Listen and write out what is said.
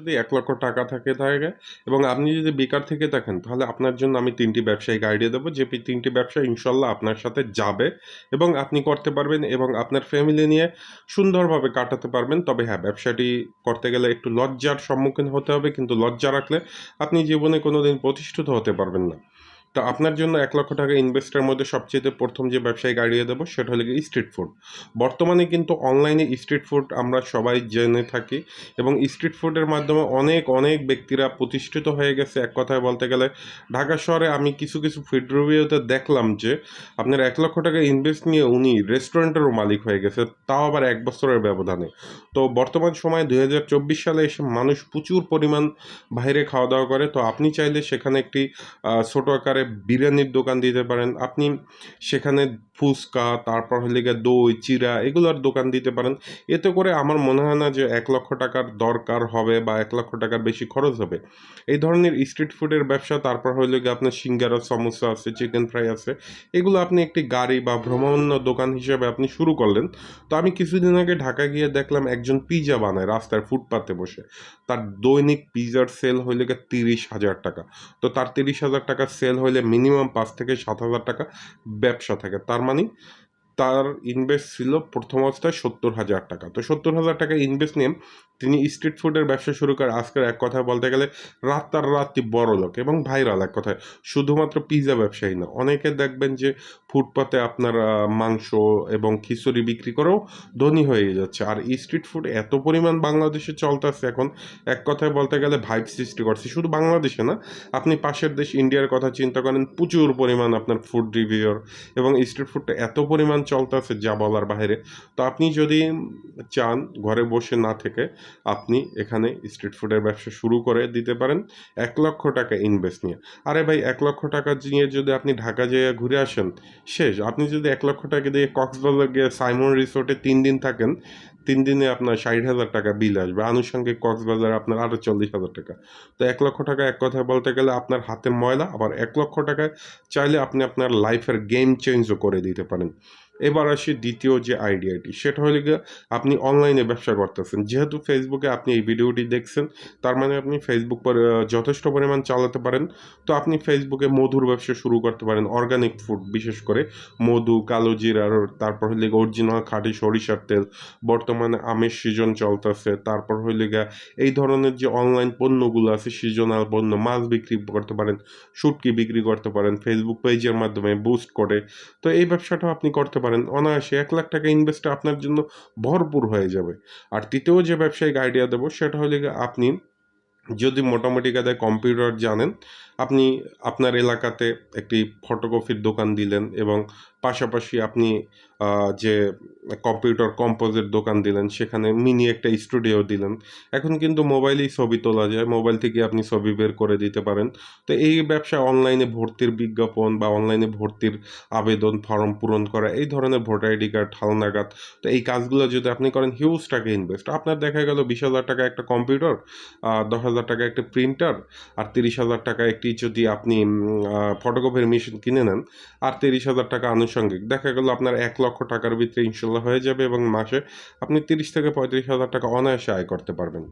যদি এক লক্ষ টাকা থাকে থাকে এবং আপনি যদি বেকার থেকে থাকেন, তাহলে আপনার জন্য আমি তিনটি ব্যবসায়িক আইডিয়া দেবো। যে তিনটি ব্যবসা ইনশাল্লাহ আপনার সাথে যাবে এবং আপনি করতে পারবেন এবং আপনার ফ্যামিলি নিয়ে সুন্দরভাবে কাটাতে পারবেন। তবে হ্যাঁ ব্যবসাটি করতে গেলে একটু লজ্জার সম্মুখীন হতে হবে, কিন্তু লজ্জা রাখলে আপনি জীবনে কোনো দিন প্রতিষ্ঠিত হতে পারবেন না। তো আপনার জন্য এক লক্ষ টাকা ইনভেস্টের মধ্যে সবচেয়ে প্রথম যে ব্যবসায়িক আইডিয়া দেবো, সেটা হলো স্ট্রিট ফুড বর্তমানে কিন্তু অনলাইনে স্ট্রিট ফুড আমরা সবাই জেনে থাকি এবং স্ট্রিট ফুডের মাধ্যমে অনেক অনেক ব্যক্তিরা প্রতিষ্ঠিত হয়ে গেছে। এক কথায় বলতে গেলে, ঢাকা শহরে আমি কিছু কিছু ফুড রিভিউতে দেখলাম যে, আপনার এক লক্ষ টাকা ইনভেস্ট নিয়ে উনি রেস্টুরেন্টেরও মালিক হয়ে গেছে, তাও আবার এক বছরের ব্যবধানে। তো বর্তমান সময়ে দুই হাজার চব্বিশ সালে এসে মানুষ প্রচুর পরিমাণ বাইরে খাওয়া দাওয়া করে। তো আপনি চাইলে সেখানে একটি ছোটো আকারে বিরিয়ানির দোকান দিতে পারেন। আপনি সেখানে ফুচকা, তারপর হলে গিয়ে দই চিরা এগুলোর দোকান দিতে পারেন। এতে করে আমার মনে হয় না যে এক লক্ষ টাকার দরকার হবে বা এক লক্ষ টাকার বেশি খরচ হবে। এই ধরনের স্ট্রিট ফুডের ব্যবসা, তারপর হইলে গিয়ে আপনার সিঙ্গারা, সমোসা আছে চিকেন ফ্রাই আছে, এগুলো আপনি একটি গাড়ি বা ভ্রমণ দোকান হিসেবে আপনি শুরু করলেন। তো আমি কিছুদিন আগে ঢাকা গিয়ে দেখলাম একজন পিজা বানায় রাস্তার ফুটপাতে বসে। তার দৈনিক পিজার সেল হইলে গিয়ে তিরিশ হাজার টাকা। তো তার তিরিশ হাজার টাকা সেল হইলে মিনিমাম পাঁচ থেকে সাত হাজার টাকা ব্যবসা থাকে। তার মানে তার ইনভেস্ট ছিল প্রথম অবস্থায় সত্তর হাজার টাকা। তো সত্তর হাজার টাকা ইনভেস্ট নিয়ে তিনি স্ট্রিট ফুডের ব্যবসা শুরু করে আজকের এক কথায় বলতে গেলে রাত তার রাত্রি বড় লোক এবং ভাইরাল এক কথায়। শুধুমাত্র পিৎজা ব্যবসায়ী না, অনেকে দেখবেন যে ফুটপাতে আপনার মাংস এবং খিচুড়ি বিক্রি করেও ধনী হয়ে যাচ্ছে। আর স্ট্রিট ফুড এত পরিমাণ বাংলাদেশে চলতেছে এখন, এক কথায় বলতে গেলে ভাইব সৃষ্টি করছে। শুধু বাংলাদেশে না, আপনি পাশের দেশ ইন্ডিয়ার কথা চিন্তা করেন, প্রচুর পরিমাণ আপনার ফুড রিভিউর এবং স্ট্রিট ফুডটা এত পরিমাণ চলতেছে যা বলার বাইরে। তো আপনি যদি চান ঘরে বসে না থেকে, আপনি এখানে স্ট্রিট ফুডের ব্যবসা শুরু করে দিতে পারেন। এক লক্ষ টাকা ইনভেস্ট নিয়ে। আরে ভাই, এক লক্ষ টাকা নিয়ে যদি আপনি ঢাকা যেয়ে ঘুরে আসেন, শেষ। আপনি যদি এক লক্ষ টাকা দিয়ে কক্সবাজার গিয়ে সাইমন রিসোর্টে তিন দিন থাকেন তিন দিনে আপনার ষাট হাজার টাকা বিল আসবে। আনুষঙ্গিক কক্সবাজার আপনার আরও চল্লিশ হাজার টাকা। তো এক লক্ষ টাকা এক কথায় বলতে গেলে আপনার হাতে ময়লা, আবার এক লক্ষ টাকায় চাইলে আপনি আপনার লাইফের গেম চেঞ্জও করে দিতে পারেন। এবার আসি দ্বিতীয় যে আইডিয়াটি সেটা হলে গিয়ে আপনি অনলাইনে ব্যবসা করতেছেন। যেহেতু ফেসবুকে আপনি এই ভিডিওটি দেখছেন, তার মানে আপনি ফেসবুক পরে যথেষ্ট পরিমাণ চালাতে পারেন। তো আপনি ফেসবুকে মধুর ব্যবসা শুরু করতে পারেন অর্গানিক ফুড বিশেষ করে মধু, কালো জিরার, তারপর হইলে অরিজিনাল খাঁটি সরিষার তেল, বর্তমানে আমের সিজন চলতেছে। তারপর হইলে গিয়া এই ধরনের যে অনলাইন পণ্যগুলো আছে, সিজনাল পণ্য, মাছ বিক্রি করতে পারেন, শুটকি বিক্রি করতে পারেন ফেসবুক পেজের মাধ্যমে বুস্ট করে। তো এই ব্যবসাটাও আপনি করতে পারেন। অনায়াসে এক লাখ টাকা ইনভেস্ট আপনার জন্য ভরপুর হয়ে যাবে। আর তৃতীয় যে ব্যবসায়িক আইডিয়া দেবো, সেটা গিয়ে আপনি যদি মোটামুটি কাদায় কম্পিউটার জানেন, আপনি আপনার এলাকাতে একটি ফটোকপির দোকান দিলেন এবং পাশাপাশি আপনি যে কম্পিউটার কম্পোজের দোকান দিলেন, সেখানে মিনি একটা স্টুডিও দিলেন। এখন কিন্তু মোবাইলেই ছবি তোলা যায় মোবাইল থেকে আপনি ছবি বের করে দিতে পারেন। তো এই ব্যবসা অনলাইনে ভর্তির বিজ্ঞাপন বা অনলাইনে ভর্তির আবেদন ফর্ম পূরণ করা, এই ধরনের ভোটার আইডি কার্ড হালনাগাদ তো এই কাজগুলো যদি আপনি করেন হিউজ টাকা ইনভেস্ট আপনার দেখা গেল বিশ হাজার টাকা একটা কম্পিউটার দশ হাজার টাকা একটা প্রিন্টার আর তিরিশ হাজার টাকা একটি যদি আপনি ফটোকপির মেশিন কিনে নেন, আর তিরিশ হাজার টাকা আনুষঙ্গিক। দেখা গেল আপনার এক লক্ষ টাকার ভিতরে ইনশাল্লাহ হয়ে যাবে এবং মাসে আপনি তিরিশ থেকে পঁয়ত্রিশ হাজার টাকা অনায়াসে আয় করতে পারবেন।